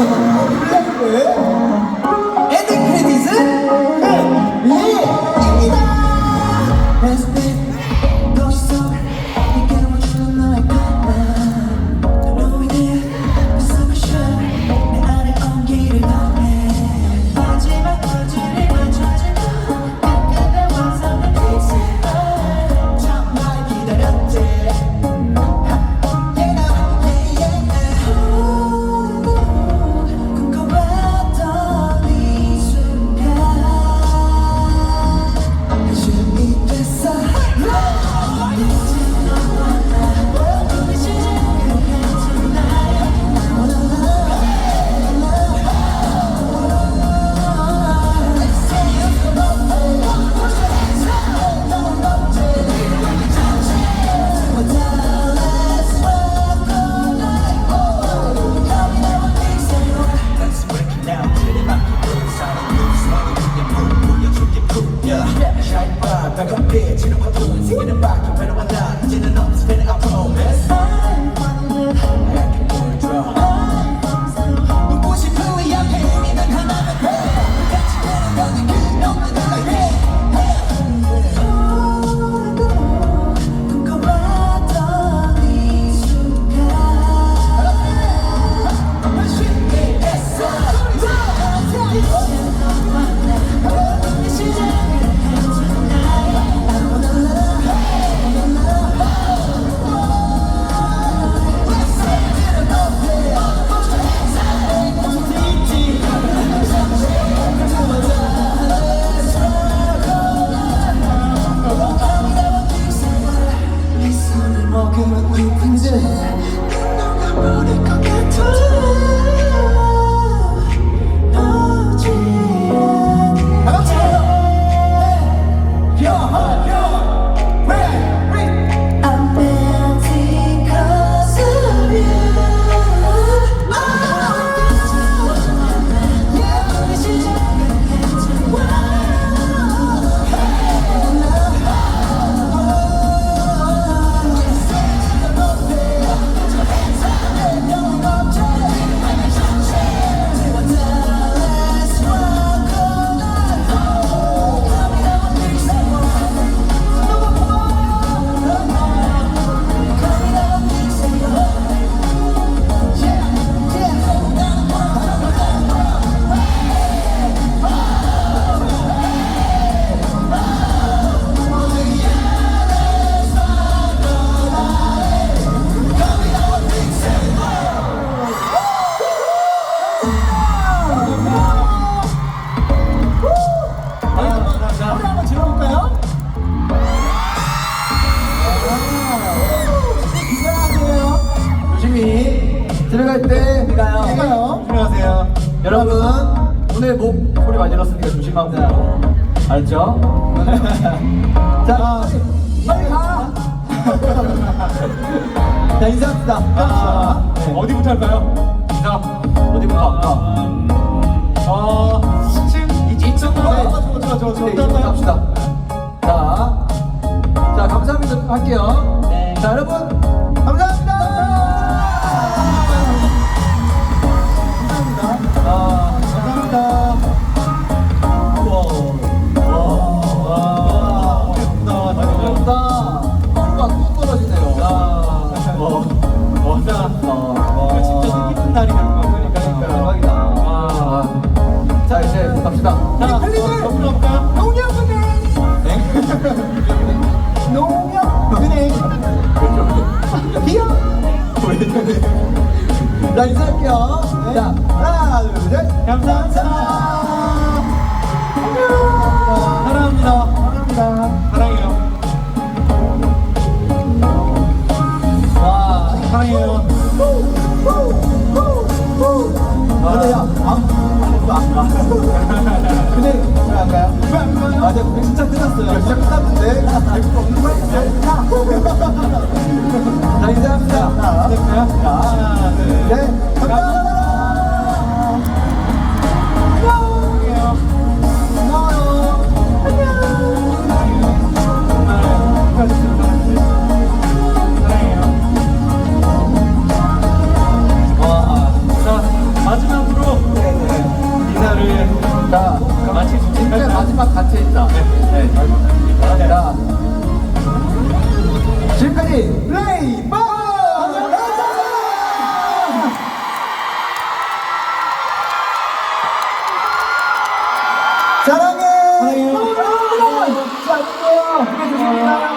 왜? like I'm bitch. You know I'm doing, singing and rocking when I'm. 들어갈 때 가요. 조심하세요. 여러분 오늘 목 소리 많이 들었으니까 조심하고 알죠? 자 빨리 가. 자 인사합시다. 아, 네. 어디부터 할까요? 자 어디부터 할까? 어, 10층? 이- 이쪽으로 네. 좋아 좋아 좋아 좋아 이쪽으로 갑시다. 자, 자 감사합니다 할게요. 갑시다. 자, 어, 옆으로 갈까요? 농협은행. 농협은행. 기억. 자 인사할게요. 자 하나 둘 셋. 감사합니다. 사랑합니다. 감사합니다. 같이 했다. 네. 네 감사합니다. 지금까지 플레이 바! 사랑해! 사랑해! 사랑해! 사랑해! 사랑해! 사랑해!